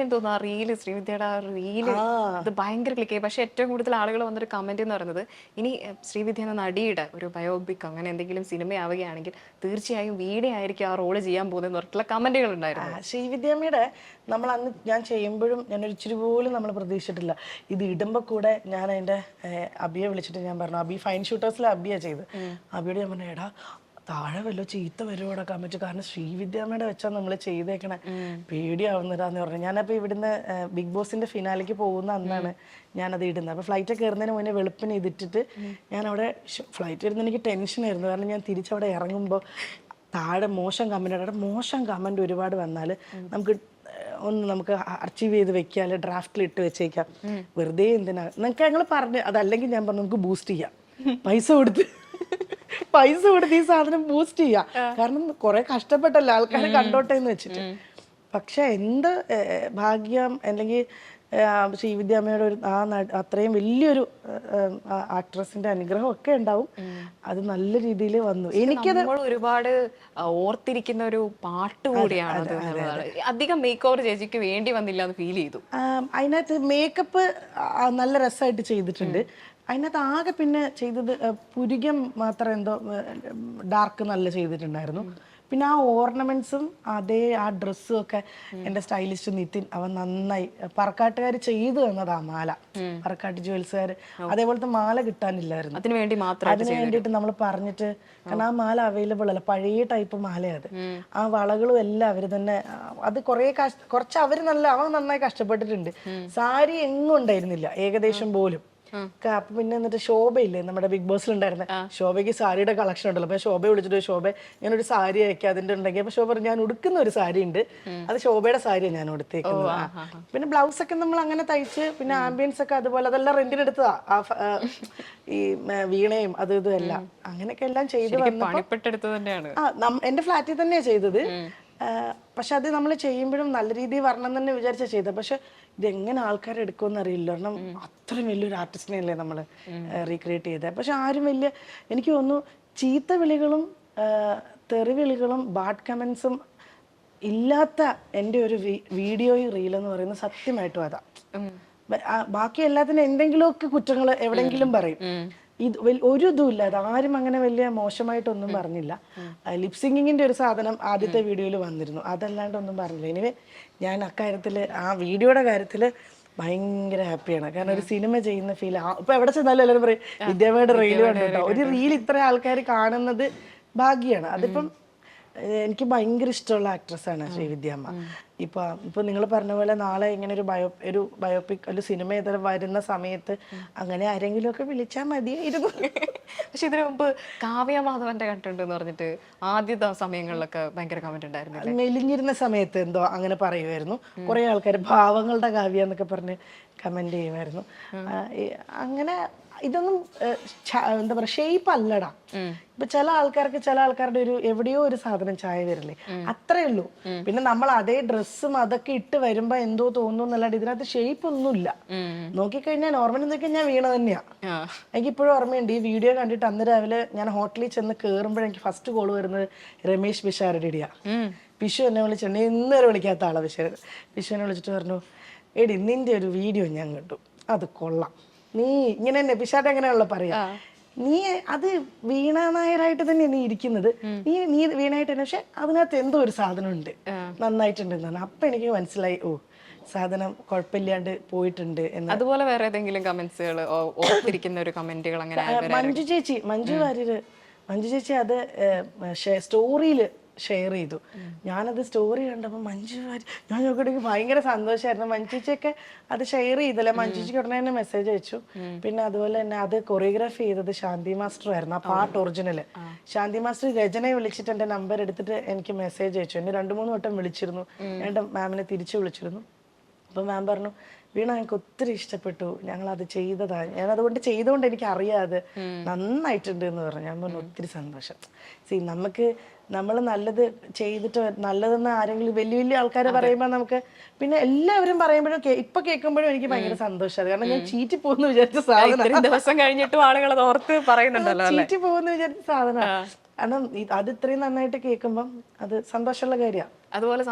എനിക്ക് തോന്നുന്നു? ആ റീൽ ശ്രീവിദ്യയുടെ ആ റീൽ ഇത് ഭയങ്കര ക്ലിക്ക് ചെയ്യും പക്ഷെ ഏറ്റവും കൂടുതൽ ആളുകൾ വന്നൊരു കമന്റ് എന്ന് പറയുന്നത് ഇനി ശ്രീവിദ്യ എന്ന നടിയുടെ ഒരു ബയോപിക് അങ്ങനെ എന്തെങ്കിലും സിനിമയാവുകയാണെങ്കിൽ തീർച്ചയായും വീടേ ആയിരിക്കും ആ റോൾ ചെയ്യാൻ പോകുന്നതെന്ന് പറഞ്ഞിട്ടുള്ള കമന്റുകൾ ഉണ്ടായിരുന്നു. ശ്രീവിദ്യമ്മയുടെ ശ്രീവിദ്യാമ്മയുടെ നമ്മൾ അന്ന് ഞാൻ ചെയ്യുമ്പോഴും ഞാൻ ഒരിച്ചിരി പോലും നമ്മൾ പ്രതീക്ഷിച്ചിട്ടില്ല. ഇത് ഇടുമ്പോൾ കൂടെ ഞാൻ അതിന്റെ അബിയെ വിളിച്ചിട്ട് ഞാൻ പറഞ്ഞു അബി ഫൈൻ ഷൂട്ടേഴ്സിലെ അബിയാ ചെയ്ത് അബിയോട് ഞാൻ പറഞ്ഞു എടാ താഴെ വല്ലോ ചീത്ത വരുവോടെ കമ്മിറ്റ് കാരണം ശ്രീവിദ്യാമ്മയുടെ വെച്ചാൽ നമ്മൾ ചെയ്തേക്കണേ. പേടിയാവുന്നതാന്ന് പറഞ്ഞു. ഞാനപ്പോൾ ഇവിടുന്ന് ബിഗ് ബോസിന്റെ ഫിനാലേക്ക് പോകുന്ന അന്നാണ് ഞാനത് ഇടുന്നത്. അപ്പോൾ ഫ്ലൈറ്റ് കയറുന്നതിന് മുന്നേ വെളുപ്പിന് ഇതിട്ടിട്ട് ഞാൻ അവിടെ ഫ്ലൈറ്റ് ഇരുന്ന് എനിക്ക് ടെൻഷനായിരുന്നു കാരണം ഞാൻ തിരിച്ചവിടെ ഇറങ്ങുമ്പോൾ താഴെ മോശം കമന്റ് അവിടെ മോശം കമന്റ് ഒരുപാട് വന്നാൽ നമുക്ക് ഒന്ന് നമുക്ക് അച്ചീവ് ചെയ്ത് വെക്കാം ഡ്രാഫ്റ്റിൽ ഇട്ട് വെച്ചേക്കാം. വെറുതെ എന്തിനാ? നിങ്ങൾക്ക് ഞങ്ങൾ പറഞ്ഞു അതല്ലെങ്കിൽ ഞാൻ പറഞ്ഞു നമുക്ക് ബൂസ്റ്റ് ചെയ്യാം. പൈസ കൊടുത്ത്. പൈസ കൊടുത്ത് ഈ സാധനം ബൂസ്റ്റ് ചെയ്യാ. കാരണം കുറെ കഷ്ടപ്പെട്ടല്ലോ ആൾക്കാർ കണ്ടോട്ടെ എന്ന് വെച്ചിട്ട്. പക്ഷെ എന്ത് ഭാഗ്യം അല്ലെങ്കിൽ ശ്രീവിദ്യാമ്മയുടെ ഒരു ആ അത്രയും വലിയൊരു ആക്ട്രസിന്റെ അനുഗ്രഹം ഒക്കെ ഉണ്ടാവും. അത് നല്ല രീതിയിൽ വന്നു. എനിക്കത് ഒരുപാട് ഓർത്തിരിക്കുന്ന ഒരു പാട്ട് കൂടിയാണ്. അധികം മേക്ക് ഓവർ ചേച്ചിക്ക് വേണ്ടി വന്നില്ല എന്ന് ഫീൽ ചെയ്തു. അതിനകത്ത് മേക്കപ്പ് നല്ല രസമായിട്ട് ചെയ്തിട്ടുണ്ട്. അതിനകത്ത് ആകെ പിന്നെ ചെയ്തത് പുരികം മാത്രം എന്തോ ഡാർക്ക് നല്ല ചെയ്തിട്ടുണ്ടായിരുന്നു. പിന്നെ ആ ഓർണമെന്റ്സും അതേ ആ ഡ്രസ്സും ഒക്കെ എന്റെ സ്റ്റൈലിസ്റ്റ് നിതിൻ അവൻ നന്നായി പറക്കാട്ടുകാർ ചെയ്തു തന്നതാ മാല. പറക്കാട്ട് ജുവൽസുകാർ അതേപോലത്തെ മാല കിട്ടാനില്ലായിരുന്നു. അതിന് വേണ്ടി മാത്രം അതിന് വേണ്ടിയിട്ട് നമ്മൾ പറഞ്ഞിട്ട് കാരണം ആ മാല അവൈലബിൾ അല്ല പഴയ ടൈപ്പ് മാലയത് ആ വളകളും എല്ലാം അവർ തന്നെ അത് കുറേ കുറച്ച് അവർ നല്ല അവൻ നന്നായി കഷ്ടപ്പെട്ടിട്ടുണ്ട്. സാരി എങ്ങും ഉണ്ടായിരുന്നില്ല ഏകദേശം പോലും. അപ്പൊ പിന്നെ എന്നിട്ട് ശോഭയില്ലേ? നമ്മുടെ ബിഗ് ബോസിൽ ഉണ്ടായിരുന്നത് ശോഭയ്ക്ക് സാരിയുടെ കളക്ഷൻ ഉണ്ടല്ലോ. അപ്പൊ ശോഭ വിളിച്ചിട്ട് ശോഭ ഞാൻ ഒരു സാരി അയക്കാം അതിന്റെ ഉണ്ടെങ്കിൽ. അപ്പൊ ശോഭ ഞാൻ ഉടുക്കുന്ന ഒരു സാരി ഉണ്ട്. അത് ശോഭയുടെ സാരിയാണ് ഞാൻ ഉടുത്തേക്കുന്നത്. പിന്നെ ബ്ലൗസ് ഒക്കെ നമ്മൾ അങ്ങനെ തയ്ച്ച് പിന്നെ ആംബിയൻസ് ഒക്കെ അതുപോലെ അതെല്ലാം റെന്റിന് എടുത്തതാ. ആ ഈ വീണയും അത് ഇതും എല്ലാം. അങ്ങനെയൊക്കെ എല്ലാം ചെയ്ത് വന്നപ്പോ എന്റെ ഫ്ലാറ്റിൽ തന്നെയാ ചെയ്തത്. പക്ഷെ അത് നമ്മൾ ചെയ്യുമ്പോഴും നല്ല രീതിയിൽ വരണം തന്നെ വിചാരിച്ച ചെയ്തത്. പക്ഷെ ഇതെങ്ങനെ ആൾക്കാർ എടുക്കുമെന്ന് അറിയില്ല. കാരണം അത്രയും വലിയൊരു ആർട്ടിസ്റ്റിനെ അല്ലേ നമ്മൾ റീക്രിയേറ്റ് ചെയ്തത് പക്ഷെ ആരും വലിയ എനിക്ക് തോന്നുന്നു ചീത്ത വിളികളും തെറിവിളികളും തെറി വിളികളും ബാഡ് കമൻസും ഇല്ലാത്ത എന്റെ ഒരു വീഡിയോ റീൽ എന്ന് പറയുന്നത് സത്യമായിട്ടും അതാ. ബാക്കി എല്ലാത്തിനും എന്തെങ്കിലുമൊക്കെ കുറ്റങ്ങൾ എവിടെങ്കിലും പറയും. ഇത് ഒരു ഇതുമില്ല. അത് ആരും അങ്ങനെ വലിയ മോശമായിട്ടൊന്നും പറഞ്ഞില്ല. ലിപ് സിംഗിങ്ങിന്റെ ഒരു സാധനം ആദ്യത്തെ വീഡിയോയിൽ വന്നിരുന്നു. അതല്ലാണ്ട് ഒന്നും പറഞ്ഞില്ല. ഇനി ഞാൻ അക്കാര്യത്തിൽ ആ വീഡിയോയുടെ കാര്യത്തിൽ ഭയങ്കര ഹാപ്പിയാണ് കാരണം ഒരു സിനിമ ചെയ്യുന്ന ഫീൽ ഇപ്പൊ എവിടെ ചെന്നാലും എല്ലാവരും പറയും വിദ്യാമയുടെ റീൽ കണ്ടിട്ടോ? ഒരു റീൽ ഇത്ര ആൾക്കാർ കാണുന്നത് ഭാഗ്യമാണ് അതിപ്പം എനിക്ക് ഭയങ്കര ഇഷ്ടമുള്ള ആക്ട്രസ് ആണ് ശ്രീവിദ്യാമ്മ ഇപ്പൊ ഇപ്പൊ നിങ്ങൾ പറഞ്ഞ പോലെ നാളെ ഇങ്ങനെ ഒരു ബയോ ഒരു ബയോപിക് ഒരു സിനിമ ഇതര വരുന്ന സമയത്ത് അങ്ങനെ ആരെങ്കിലും ഒക്കെ വിളിച്ചാൽ മതിയായിരുന്നു. പക്ഷെ ഇതിനു മുമ്പ് കാവ്യ മാധവന്റെ കണ്ടുണ്ടെന്ന് എന്ന് പറഞ്ഞിട്ട് ആദ്യത്തെ സമയങ്ങളിലൊക്കെ ഭയങ്കര കമന്റ് ഉണ്ടായിരുന്നു മെലിഞ്ഞിരുന്ന സമയത്ത് എന്തോ അങ്ങനെ പറയുമായിരുന്നു കുറെ ആൾക്കാർ ഭാവങ്ങളുടെ കാവ്യ എന്നൊക്കെ പറഞ്ഞ് കമന്റ് ചെയ്യുമായിരുന്നു. അങ്ങനെ ഇതൊന്നും എന്താ പറയാ ഷേപ്പ് അല്ലടാ. ഇപ്പൊ ചില ആൾക്കാർക്ക് ചില ആൾക്കാരുടെ ഒരു എവിടെയോ ഒരു സാധനം ചായ വരില്ലേ? അത്രേ ഉള്ളൂ. പിന്നെ നമ്മൾ അതേ ഡ്രസ്സും അതൊക്കെ ഇട്ട് വരുമ്പോ എന്തോ തോന്നുന്നു എന്നല്ലാണ്ട് ഇതിനകത്ത് ഷേപ്പ് ഒന്നുമില്ല. നോക്കിക്കഴിഞ്ഞാൽ നോർമലി നോക്കി ഞാൻ വീണ തന്നെയാ. എനിക്ക് ഇപ്പോഴും ഓർമ്മയുണ്ട് ഈ വീഡിയോ കണ്ടിട്ട് അന്ന് രാവിലെ ഞാൻ ഹോട്ടലിൽ ചെന്ന് കേറുമ്പോഴും എനിക്ക് ഫസ്റ്റ് കോൾ വരുന്നത് രമേശ് പിഷാരടിയാ പിഷു എന്നെ വിളിച്ചിട്ടുണ്ട് ഇന്നുവരെ വിളിക്കാത്ത ആളാ പിഷ പിഷു എന്നെ വിളിച്ചിട്ട് പറഞ്ഞു എടി നിന്റെ ഒരു വീഡിയോ ഞാൻ കണ്ടു. അത് കൊള്ളാം. നീ ഇങ്ങനെ തന്നെ പിശാട്ട് എങ്ങനെയാണല്ലോ പറയാ. നീ അത് വീണ നായരായിട്ട് തന്നെ നീ ഇരിക്കുന്നത്. നീ നീ വീണായിട്ട് തന്നെ. പക്ഷെ അതിനകത്ത് എന്തോ ഒരു സാധനം ഉണ്ട് നന്നായിട്ടുണ്ടെന്നാണ്. അപ്പൊ എനിക്ക് മനസ്സിലായി ഓ സാധനം കുഴപ്പമില്ലാണ്ട് പോയിട്ടുണ്ട് എന്ന്. അതുപോലെ വേറെ ഏതെങ്കിലും കമന്റ്സുകൾ ഓർത്തിരിക്കുന്ന ഒരു കമന്റുകൾ അങ്ങനെ മഞ്ജു ചേച്ചി മഞ്ജു വാര്യര് മഞ്ജു ചേച്ചി അത് സ്റ്റോറിയിൽ ഷെയർ ചെയ്തു. ഞാനത് സ്റ്റോറി കണ്ടപ്പോൾ മഞ്ജു വാര്യർ ഞാൻ നോക്കിയിട്ട് ഭയങ്കര സന്തോഷമായിരുന്നു മഞ്ജുച്ചൊക്കെ അത് ഷെയർ ചെയ്തില്ല. മഞ്ജുച്ചിക്ക് ഉടനെ തന്നെ മെസ്സേജ് അയച്ചു. പിന്നെ അതുപോലെ തന്നെ അത് കൊറിയോഗ്രാഫി ചെയ്തത് ശാന്തി മാസ്റ്റർ ആയിരുന്നു. ആ പാട്ട് ഒറിജിനൽ ശാന്തി മാസ്റ്റർ രചനയെ വിളിച്ചിട്ട് എന്റെ നമ്പർ എടുത്തിട്ട് എനിക്ക് മെസ്സേജ് അയച്ചു. എന്നെ രണ്ട് മൂന്ന് വട്ടം വിളിച്ചിരുന്നു. എന്റെ മാമിനെ തിരിച്ചു വിളിച്ചിരുന്നു. അപ്പം മാം പറഞ്ഞു വീണ എനിക്ക് ഒത്തിരി ഇഷ്ടപ്പെട്ടു. ഞങ്ങൾ അത് ചെയ്തതാണ് ഞാൻ അതുകൊണ്ട് ചെയ്തുകൊണ്ട് എനിക്ക് അറിയാതെ നന്നായിട്ടുണ്ട് എന്ന് പറഞ്ഞു. ഞാൻ പറഞ്ഞു ഒത്തിരി സന്തോഷം. സി നമുക്ക് നമ്മൾ നല്ലത് ചെയ്തിട്ട് നല്ലതെന്ന് ആരെങ്കിലും വലിയ വലിയ ആൾക്കാർ പറയുമ്പോൾ നമുക്ക് പിന്നെ എല്ലാവരും പറയുമ്പോഴും ഇപ്പൊ കേൾക്കുമ്പോഴും എനിക്ക് ഭയങ്കര സന്തോഷമാണ് കാരണം ഞാൻ ചീറ്റി പോകുന്നു വിചാരിച്ച സാധനം. ദിവസം കഴിഞ്ഞിട്ടും ആളുകൾ ഓർത്ത് പറയുന്നുണ്ടല്ലോ ചീറ്റി പോകുന്നു വിചാരിച്ച സാധനമാണ് കാരണം അത് ഇത്രയും നന്നായിട്ട് കേൾക്കുമ്പം അത് സന്തോഷമുള്ള കാര്യമാണ് അതുപോലെ